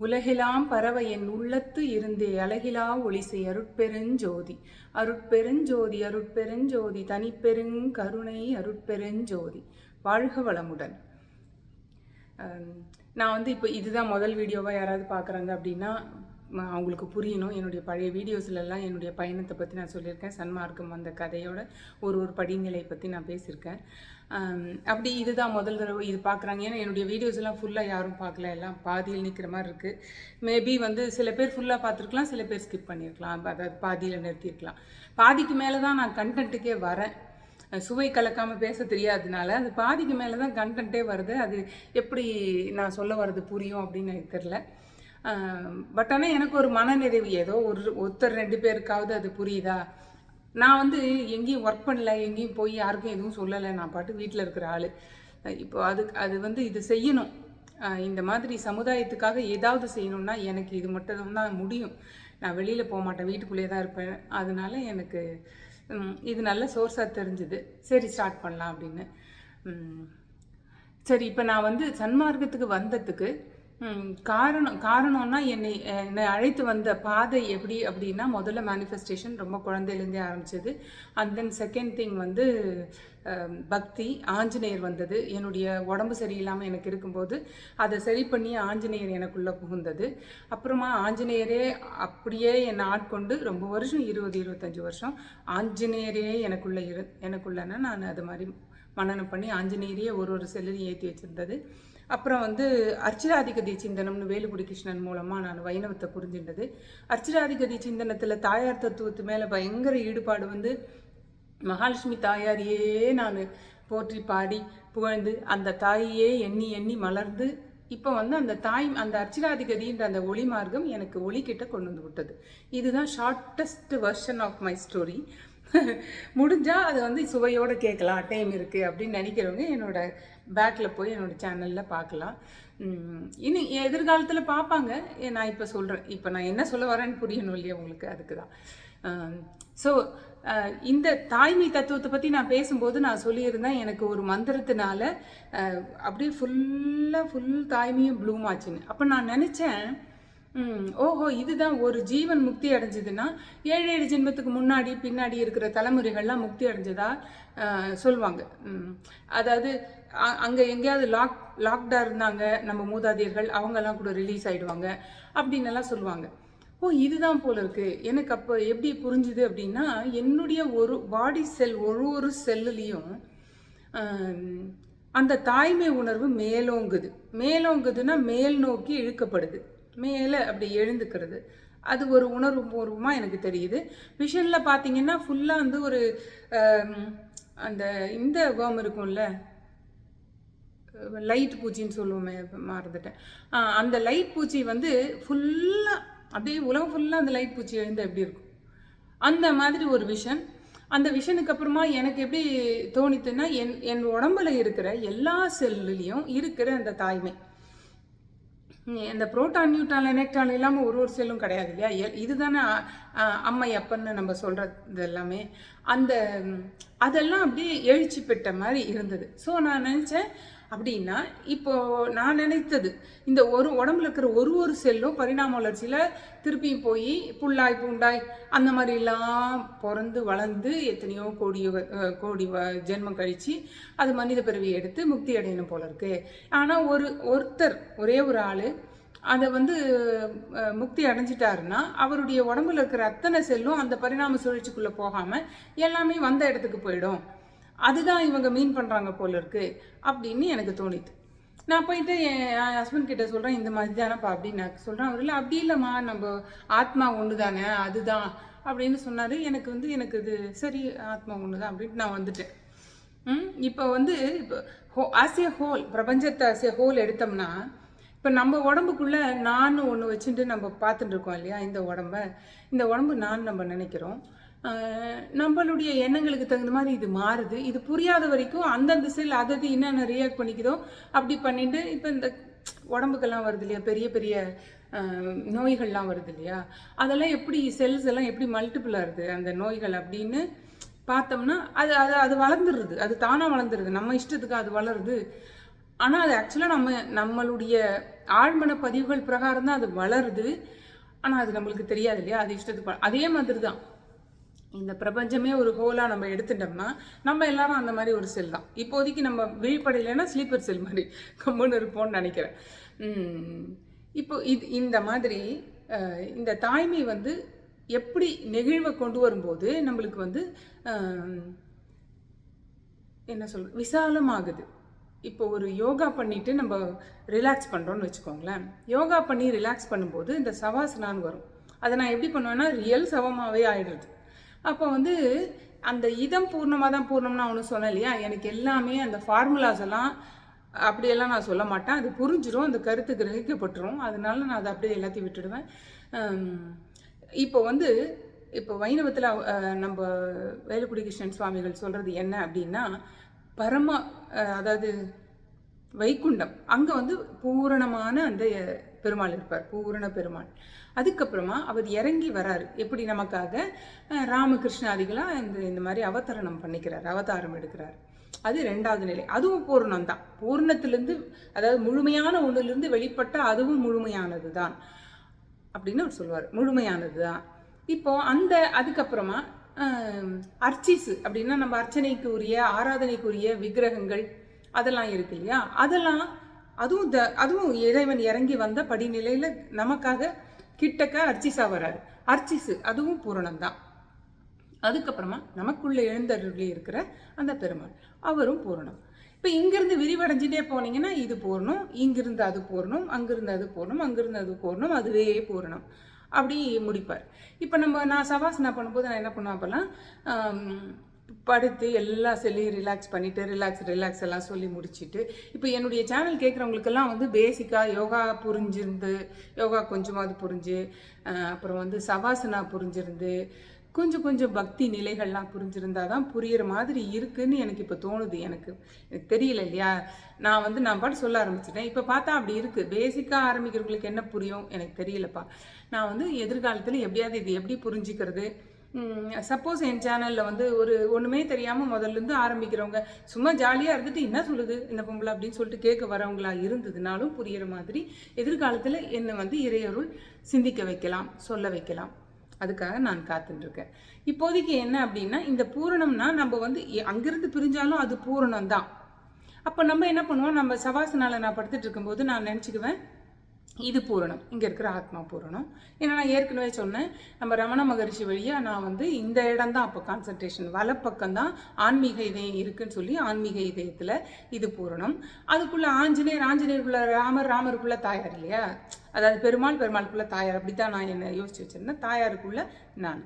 உலகெலாம் பரவ என் உள்ளத்து இருந்தே அழகிலா ஒளிசை அருட்பெருஞ்சோதி அருட்பெருஞ்சோதி அருட்பெருஞ்சோதி தனிப்பெருங் கருணை அருட்பெருஞ்சோதி வாழ்க வளமுடன். நான் வந்து இப்போ இதுதான் முதல் வீடியோவாக யாராவது பார்க்குறாங்க அப்படின்னா அவங்களுக்கு புரியணும். என்னுடைய பழைய வீடியோஸ்லலாம் என்னுடைய பயணத்தை பற்றி நான் சொல்லியிருக்கேன். சன்மார்க்கம் வந்த கதையோட ஒரு ஒரு படிநிலை பற்றி நான் பேசியிருக்கேன். அப்படி இதுதான் முதல் தடவை இது பார்க்குறாங்க ஏன்னா என்னுடைய வீடியோஸ் எல்லாம் ஃபுல்லாக யாரும் பார்க்கல எல்லாம் பாதியில் நிற்கிற மாதிரி இருக்குது மேபி வந்து சில பேர் ஃபுல்லாக பார்த்துருக்கலாம் சில பேர் ஸ்கிப் பண்ணியிருக்கலாம் அதாவது பாதியில் நிறுத்தியிருக்கலாம் பாதிக்கு மேலே தான் நான் கண்டென்ட்டுக்கே வரேன். சுவை கலக்காமல் பேச தெரியாததுனால அது பாதிக்கு மேலே தான் கண்டென்ட்டே வருது. அது எப்படி நான் சொல்ல வர்றது புரியும் அப்படின்னு எனக்கு தெரில பட் ஆனால் எனக்கு ஒரு மனநிறைவு ஏதோ ஒரு ஒருத்தர் ரெண்டு பேருக்காவது அது புரியுதா? நான் வந்து எங்கேயும் ஒர்க் பண்ணல எங்கேயும் போய் யாருக்கும் எதுவும் சொல்லலை நான் பாட்டு வீட்டில் இருக்கிற ஆள். இப்போ அது அது வந்து இது செய்யணும். இந்த மாதிரி சமுதாயத்துக்காக ஏதாவது செய்யணும்னா எனக்கு இது மட்டும் தான் முடியும். நான் வெளியில் போக மாட்டேன் வீட்டுக்குள்ளேயே தான் இருப்பேன். அதனால எனக்கு இது நல்ல சோர்ஸாக தெரிஞ்சுது. சரி ஸ்டார்ட் பண்ணலாம் அப்படின்னு. சரி இப்போ நான் வந்து சன்மார்க்கத்துக்கு வந்ததுக்கு காரணம் காரணம்னா என்னை என்னை அழைத்து வந்த பாதை எப்படி அப்படின்னா முதல்ல மேனிஃபெஸ்டேஷன் ரொம்ப குழந்தையிலேருந்தே ஆரம்பிச்சது. அண்ட் தென் செகண்ட் திங் வந்து பக்தி ஆஞ்சநேயர் வந்தது. என்னுடைய உடம்பு சரியில்லாமல் எனக்கு இருக்கும்போது அதை சரி பண்ணி ஆஞ்சநேயர் எனக்குள்ளே புகுந்தது. அப்புறமா ஆஞ்சநேயரே அப்படியே என்னை ஆட்கொண்டு ரொம்ப வருஷம் இருபது இருபத்தஞ்சி வருஷம் ஆஞ்சநேயரே எனக்குள்ளே இரு எனக்குள்ளேன்னா நான் அது மாதிரி மனனம் பண்ணி ஆஞ்சநேயரையே ஒரு ஒரு செல்லையும் ஏற்றி வச்சிருந்தது. அப்புறம் வந்து அர்ச்சிராதிகதி சிந்தனம்னு வேலுக்குடி கிருஷ்ணன் மூலமாக நான் வைணவத்தை புரிஞ்சின்றது. அர்ச்சிராதிகதி சிந்தனத்தில் தாயார் தத்துவத்து மேலே பயங்கர ஈடுபாடு வந்து மகாலட்சுமி தாயாரையே நான் போற்றி பாடி புகழ்ந்து அந்த தாயையே எண்ணி எண்ணி மலர்ந்து இப்போ வந்து அந்த தாய் அந்த அர்ச்சிராதிகதின்ற அந்த ஒளி மார்க்கம் எனக்கு ஒளி கிட்ட கொண்டு வந்து விட்டது. இதுதான் shortest version of my story முடிஞ்சால் அது வந்து சுவையோடு கேட்கலாம். டைம் இருக்குது அப்படின்னு நினைக்கிறவங்க என்னோட பேக்கில் போய் என்னோட சேனலில் பார்க்கலாம். இன்னும் எதிர்காலத்தில் பார்ப்பாங்க. நான் இப்போ சொல்கிறேன் இப்போ நான் என்ன சொல்ல வரேன்னு புரியணும் இல்லையா உங்களுக்கு? அதுக்கு தான் ஸோ இந்த தாய்மை தத்துவத்தை பற்றி நான் பேசும்போது நான் சொல்லியிருந்தேன். எனக்கு ஒரு மந்திரத்தினால அப்படியே ஃபுல்லாக ஃபுல் தாய்மையும் ப்ளூம் ஆச்சுன்னு. அப்போ நான் நினச்சேன் ஓஹோ இதுதான் ஒரு ஜீவன் முக்தி அடைஞ்சதுன்னா ஏழு ஏழு ஜென்மத்துக்கு முன்னாடி பின்னாடி இருக்கிற தலைமுறைகள்லாம் முக்தி அடைஞ்சதா சொல்லுவாங்க அதாவது அ- எங்கேயாவது லாக் லாக்டாக இருந்தாங்க நம்ம மூதாதையர்கள் அவங்கெல்லாம் கூட ரிலீஸ் ஆகிடுவாங்க அப்படின்னு எல்லாம் சொல்லுவாங்க ஓ இதுதான் போல இருக்கு. எனக்கு அப்போ எப்படி புரிஞ்சுது அப்படின்னா என்னுடைய ஒரு பாடி செல் ஒரு ஒரு செல்லுலேயும் அந்த தாய்மை உணர்வு மேலோங்குது. மேலோங்குதுன்னா மேல் நோக்கி இழுக்கப்படுது. மேலே அப்படி எழுந்துக்கிறது. அது ஒரு உணர்வு பூர்வமாக எனக்கு தெரியுது. விஷனில் பார்த்தீங்கன்னா ஃபுல்லாக வந்து ஒரு அந்த இந்த வேர்ம் இருக்கும்ல லைட் பூச்சின்னு சொல்லுவோமே இப்ப மறந்துட்டேன் அந்த லைட் பூச்சி வந்து ஃபுல்லாக அப்படியே உலகம் ஃபுல்லாக அந்த லைட் பூச்சி எழுந்து எப்படி இருக்கும்? அந்த மாதிரி ஒரு விஷன் அந்த விஷனுக்கு அப்புறமா எனக்கு எப்படி தோணித்துன்னா என் என் உடம்புல இருக்கிற எல்லா செல்லுலேயும் இருக்கிற அந்த தாய்மை. இந்த புரோட்டான் நியூட்ரான் எலக்ட்ரான் இல்லாமல் ஒரு ஒரு செல்லும் கிடையாது இல்லையா? இதுதானே அம்மை அப்பன்னு நம்ம சொல்கிறது எல்லாமே. அந்த அதெல்லாம் அப்படியே எழுச்சி பெற்ற மாதிரி இருந்தது. ஸோ நான் நினச்சேன் அப்படின்னா இப்போ நான் நினைத்தது இந்த ஒரு உடம்புல இருக்கிற ஒரு ஒரு செல்லும் பரிணாம வளர்ச்சியில் திருப்பியும் போய் புல்லாய் பூண்டாய் அந்த மாதிரிலாம் பிறந்து வளர்ந்து எத்தனையோ கோடி கோடி வ- ஜென்மம் கழித்து அது மனித பிறவி எடுத்து முக்தி அடையணும் போல இருக்கு. ஆனால் ஒரு ஒருத்தர் ஒரே ஒரு ஆள் அதை வந்து முக்தி அடைஞ்சிட்டாருன்னா அவருடைய உடம்புல இருக்கிற அத்தனை செல்லும் அந்த பரிணாம சுழற்சிக்குள்ளே போகாமல் எல்லாமே வந்த இடத்துக்கு போயிடும். அதுதான் இவங்க மீன் பண்ணுறாங்க போல இருக்கு அப்படின்னு எனக்கு தோணிது. நான் போயிட்டு என் ஹஸ்பண்ட் கிட்ட சொல்கிறேன் இந்த மாதிரி தானேப்பா அப்படின்னு நான் சொல்கிறேன் அவர் இல்லை அப்படி இல்லைம்மா நம்ம ஆத்மா ஒன்று தானே அதுதான் அப்படின்னு சொன்னார். எனக்கு வந்து எனக்கு இது சரி ஆத்மா ஒன்று தான் அப்படின்ட்டு நான் வந்துட்டேன். இப்போ வந்து இப்போ ஹோ ஆஸ் ஏ ஹோல் பிரபஞ்சத்தை ஆஸ் ஏ ஹோல் எடுத்தோம்னா இப்போ நம்ம உடம்புக்குள்ள நான் ஒன்று வச்சுட்டு நம்ம பார்த்துட்டு இருக்கோம் இல்லையா இந்த உடம்ப. இந்த உடம்பு நான் நம்ம நினைக்கிறோம். நம்மளுடைய எண்ணங்களுக்கு தகுந்த மாதிரி இது மாறுது. இது புரியாத வரைக்கும் அந்தந்த செல் அதது என்னென்ன ரியாக்ட் பண்ணிக்குதோ அப்படி பண்ணிட்டு இப்போ இந்த உடம்புக்கெல்லாம் வருது இல்லையா பெரிய பெரிய நோய்கள்லாம் வருது இல்லையா. அதெல்லாம் எப்படி செல்ஸ் எல்லாம் எப்படி மல்டிபிள் ஆகுது அந்த நோய்கள் அப்படின்னு பார்த்தோம்னா அது அது அது வளர்ந்துடுது அது தானாக வளர்ந்துருது நம்ம இஷ்டத்துக்கு அது வளருது. ஆனால் அது ஆக்சுவலாக நம்ம நம்மளுடைய ஆழ்மன பதிவுகள் பிரகாரம் தான் அது வளருது. ஆனால் அது நம்மளுக்கு தெரியாது இல்லையா? அது இஷ்டத்துக்கு அதே மாதிரி தான் இந்த பிரபஞ்சமே ஒரு ஹோலாக நம்ம எடுத்துட்டோம்னா நம்ம எல்லாரும் அந்த மாதிரி ஒரு செல் தான். இப்போதைக்கு நம்ம விழிப்படையிலன்னா ஸ்லீப்பர் செல் மாதிரி. கம்முன்னு இருப்போம்னு நினைக்கிறேன். இப்போ இது இந்த மாதிரி இந்த தாய்மை வந்து எப்படி நெகிழ்வை கொண்டு வரும்போது நம்மளுக்கு வந்து என்ன சொல்கிறது விசாலமாகுது. இப்போ ஒரு யோகா பண்ணிட்டு நம்ம ரிலாக்ஸ் பண்ணுறோம்னு வச்சுக்கோங்களேன். யோகா பண்ணி ரிலாக்ஸ் பண்ணும்போது இந்த சவாசனான்னு வரும். அதை நான் எப்படி பண்ணுவேன்னா ரியல் சவமாகவே ஆயிடுறது. அப்போ வந்து அந்த இதம் பூர்ணமாக தான் பூர்ணம்னு அவனு சொன்னேன் இல்லையா? எனக்கு எல்லாமே அந்த ஃபார்முலாஸ் எல்லாம் அப்படியெல்லாம் நான் சொல்ல மாட்டேன். அது புரிஞ்சிடும் அந்த கருத்து கிரகிக்கப்பட்டுரும். அதனால நான் அதை அப்படியே எல்லாத்தையும் விட்டுடுவேன். இப்போ வந்து இப்போ வைணவத்தில் நம்ம வேலுக்குடி கிருஷ்ணன் சுவாமிகள் சொல்கிறது என்ன அப்படின்னா பரம அதாவது வைகுண்டம். அங்கே வந்து பூரணமான அந்த பெருமாள் இருப்பார் பூரண பெருமாள். அதுக்கப்புறமா அவர் இறங்கி வராரு. எப்படி நமக்காக? ராமகிருஷ்ணாதிகளாக இந்த இந்த மாதிரி அவதரணம் பண்ணிக்கிறார் அவதாரம் எடுக்கிறார். அது ரெண்டாவது நிலை. அதுவும் பூரணம் தான். பூர்ணத்திலிருந்து அதாவது முழுமையான ஒன்றிலிருந்து வெளிப்பட்ட அதுவும் முழுமையானது தான் அப்படின்னு அவர் சொல்லுவார் முழுமையானது தான் இப்போ அந்த அதுக்கப்புறமா ஆம், அர்ச்சிசு அப்படின்னா நம்ம அர்ச்சனைக்குரிய ஆராதனைக்குரிய விக்கிரகங்கள் அதெல்லாம் இருக்கு இல்லையா? அதெல்லாம் அதுவும் த அதுவும் இறைவன் இறங்கி வந்த படிநிலையில் நமக்காக கிட்டக்க அர்ச்சிசா வராரு. அர்ச்சிசு அதுவும் பூரணம் தான் அதுக்கப்புறமா நமக்குள்ள எழுந்தருளி இருக்கிற அந்த பெருமாள் அவரும் பூரணம். இப்போ இங்கிருந்து விரிவடைஞ்சிட்டே போனீங்கன்னா இது பூரணம் இங்கிருந்து அது பூரணம் அங்கிருந்து அது பூரணம் அங்கிருந்து அது பூரணம் அதுவே பூரணம். அப்படி முடிப்பார். இப்போ நம்ம நான் சவாசனா பண்ணும்போது நான் என்ன பண்ணுவேன் அப்போல்லாம் படுத்து எல்லா செல்லையும் ரிலாக்ஸ் பண்ணிவிட்டு ரிலாக்ஸ் ரிலாக்ஸ் எல்லாம் சொல்லி முடிச்சுட்டு இப்போ என்னுடைய சேனல் கேட்குறவங்களுக்கெல்லாம் வந்து பேசிக்காக யோகா புரிஞ்சிருந்து யோகா கொஞ்சமாவது புரிஞ்சு அப்புறம் வந்து சவாசனா புரிஞ்சிருந்து கொஞ்சம் கொஞ்சம் பக்தி நிலைகள்லாம் புரிஞ்சிருந்தா தான் புரியிற மாதிரி இருக்குன்னு எனக்கு இப்போ தோணுது எனக்கு. எனக்கு தெரியல இல்லையா? நான் வந்து நான் பாட்டு சொல்ல ஆரம்பிச்சிட்டேன். இப்போ பார்த்தா அப்படி இருக்குது பேசிக்காக ஆரம்பிக்கிறவங்களுக்கு என்ன புரியும்? எனக்கு தெரியலப்பா. நான் வந்து எதிர்காலத்தில் எப்படியாவது இது எப்படி புரிஞ்சுக்கிறது? சப்போஸ் என் சேனலில் வந்து ஒரு ஒன்றுமே தெரியாமல் முதல்லேருந்து ஆரம்பிக்கிறவங்க சும்மா ஜாலியாக இருந்துட்டு என்ன சொல்லுது? இந்த பொம்பளை அப்படின்னு சொல்லிட்டு கேட்க வரவங்களா இருந்ததுனாலும் புரியிற மாதிரி எதிர்காலத்தில் என்னை வந்து இறையொருள் சிந்திக்க வைக்கலாம் சொல்ல வைக்கலாம். அதுக்காக நான் காத்துட்ருக்கேன் இப்போதைக்கு என்ன அப்படின்னா இந்த பூரணம்னா நம்ம வந்து அங்கேருந்து அங்கிருந்து பிரிஞ்சாலும் அது பூரணம் தான் அப்போ நம்ம என்ன பண்ணுவோம்? நம்ம சவாசனால நான் படுத்துட்டு இருக்கும்போது நான் நினச்சிக்குவேன் இது பூரணம். இங்கே இருக்கிற ஆத்மா பூரணம். ஏன்னா நான் ஏற்கனவே சொன்னேன் நம்ம ரமண மகரிஷி வழியாக நான் வந்து இந்த இடம் தான் அப்போ கான்சன்ட்ரேஷன் வலப்பக்கம் தான் ஆன்மீக இதயம் இருக்குன்னு சொல்லி ஆன்மீக இதயத்தில் இது பூரணம். அதுக்குள்ளே ஆஞ்சநேயர் ஆஞ்சநேயருக்குள்ள ராமர் ராமருக்குள்ளே தாயார் இல்லையா? அதாவது பெருமாள் பெருமாளுக்குள்ளே தாயார். அப்படி தான் நான் என்ன யோசிச்சு வச்சுருந்தேன். தாயாருக்குள்ளே நான்.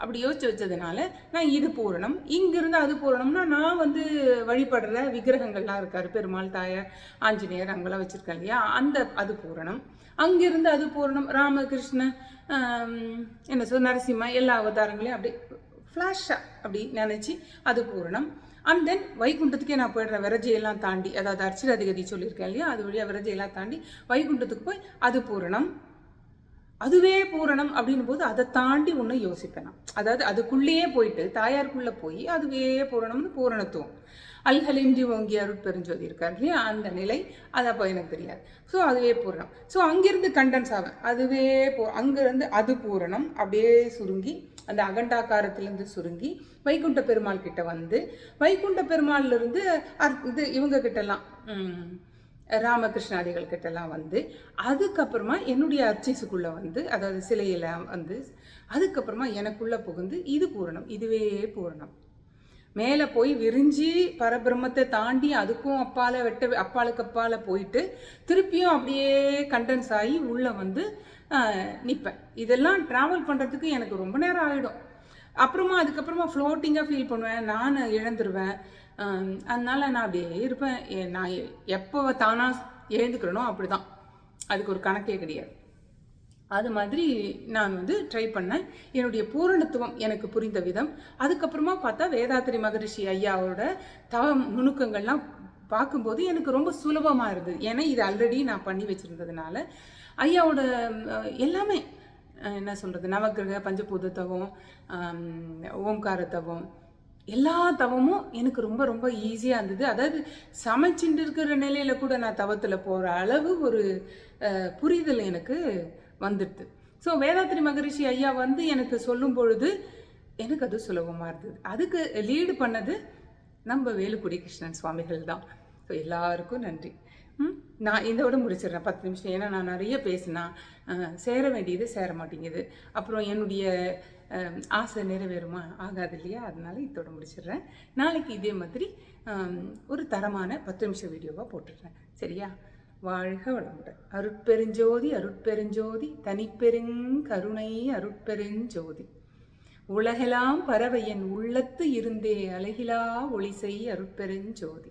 அப்படி யோசிச்சு வச்சதுனால நான் இது பூரணம். இங்கிருந்து அது பூரணம்னா நான் வந்து வழிபடுற விக்கிரகங்கள்லாம் இருக்கார். பெருமாள் தாயார் ஆஞ்சநேயர் அங்கெல்லாம் வச்சுருக்கா இல்லையா? அந்த அது பூரணம். அங்கிருந்து அது பூரணம். ராமகிருஷ்ண என்ன சொல் நரசிம்ம எல்லா அவதாரங்களையும் அப்படி ஃப்ளாஷாக அப்படி நினச்சி அது பூரணம். அண்ட் தென் வைகுண்டத்துக்கே நான் போயிடுறேன் விரஜையெல்லாம் தாண்டி அதாவது அர்ச்சிராதிகதி சொல்லியிருக்கேன் இல்லையா? அது வழியாக விரஜையெல்லாம் தாண்டி வைகுண்டத்துக்கு போய் அது பூரணம். அதுவே பூரணம் அப்படின்னும் போது அதை தாண்டி ஒன்று யோசிப்பேன். நான் அதாவது அதுக்குள்ளேயே போயிட்டு தாயாருக்குள்ளே போய் அதுவே பூரணம்னு பூரணத்துவம். அல்ஹலின்றி ஓங்கி அருட்பெருஞ்சோதி இருக்கார் இல்லையா? அந்த நிலை அதை அப்போ எனக்கு தெரியாது. ஸோ அதுவே பூரணம். ஸோ அங்கேருந்து கண்டன்ஸ் ஆவேன். அதுவே போ அங்கேருந்து அது பூரணம். அப்படியே சுருங்கி அந்த அகண்டாக்காரத்திலேருந்து சுருங்கி வைகுண்ட பெருமாள் கிட்ட வந்து வைகுண்ட பெருமாள்லேருந்து அர்- இது இவங்க கிட்டலாம். ராமகிருஷ்ணாதிகள் கிட்டலாம் வந்து அதுக்கப்புறமா என்னுடைய அர்ச்சிசுக்குள்ளே வந்து அதாவது சிலையில் வந்து அதுக்கப்புறமா எனக்குள்ளே புகுந்து இது பூரணம் இதுவே பூரணம். மேலே போய் விரிஞ்சி பரபிரம்மத்தை தாண்டி அதுக்கும் அப்பால வெட்ட அப்பாலுக்கு அப்பால போயிட்டு திருப்பியும் அப்படியே கண்டென்ஸ் ஆகி உள்ளே வந்து நிற்பேன் இதெல்லாம் ட்ராவல் பண்ணுறதுக்கு எனக்கு ரொம்ப நேரம் ஆகிடும் அப்புறமா அதுக்கப்புறமா ஃப்ளோட்டிங்காக ஃபீல் பண்ணுவேன். நான் இழந்துருவேன் அதனால நான் அப்படியே இருப்பேன். ஏ- நான் எப்போ தானாக எழுந்துக்கிறனோ அப்படி தான் அதுக்கு ஒரு கணக்கே கிடையாது. அது மாதிரி நான் வந்து ட்ரை பண்ணேன். என்னுடைய பூரணத்துவம் எனக்கு புரிந்த விதம். அதுக்கப்புறமா பார்த்தா வேதாத்திரி மகரிஷி ஐயாவோட தவ நுணுக்கங்கள்லாம் பார்க்கும்போது எனக்கு ரொம்ப சுலபமாக இருந்தது. ஏன்னா இது ஆல்ரெடி நான் பண்ணி வச்சுருந்ததுனால. ஐயாவோட எல்லாமே என்ன சொல்கிறது நவக்கிரக பஞ்சபூத தவம் ஓம்கார தவம் எல்லா தவமும் எனக்கு ரொம்ப ரொம்ப ஈஸியாக இருந்தது. அதாவது சமைச்சுட்டு இருக்கிற நிலையில் கூட நான் தவத்தில் போகிற அளவு ஒரு புரிதல் எனக்கு வந்துடுது. ஸோ வேதாத்ரி மகரிஷி ஐயா வந்து எனக்கு சொல்லும் பொழுது எனக்கு அது சுலபமாக இருந்தது. அதுக்கு லீடு பண்ணது நம்ம வேலுக்குடி கிருஷ்ணன் சுவாமிகள் தான். ஸோ எல்லாருக்கும் நன்றி. நான் இதோட முடிச்சிடுறேன். பத்து நிமிஷம். ஏன்னா நான் நிறைய பேசினா சேர வேண்டியது சேர மாட்டேங்குது. அப்புறம் என்னுடைய ஆசை நிறைவேறுமா? ஆகாது இல்லையா? அதனால இதோட முடிச்சிடுறேன். நாளைக்கு இதே மாதிரி ஒரு தரமான பத்து நிமிஷம் வீடியோவாக போட்டுடுறேன். சரியா? வாழ்க வளமுடன். அருட்பெருஞ்சோதி அருட்பெருஞ்சோதி தனிப்பெருங்கருணை அருட்பெருஞ்சோதி. உலகெல்லாம் பறவை என் உள்ளத்து இருந்தே அழகிலா ஒளிசை அருட்பெருஞ்சோதி.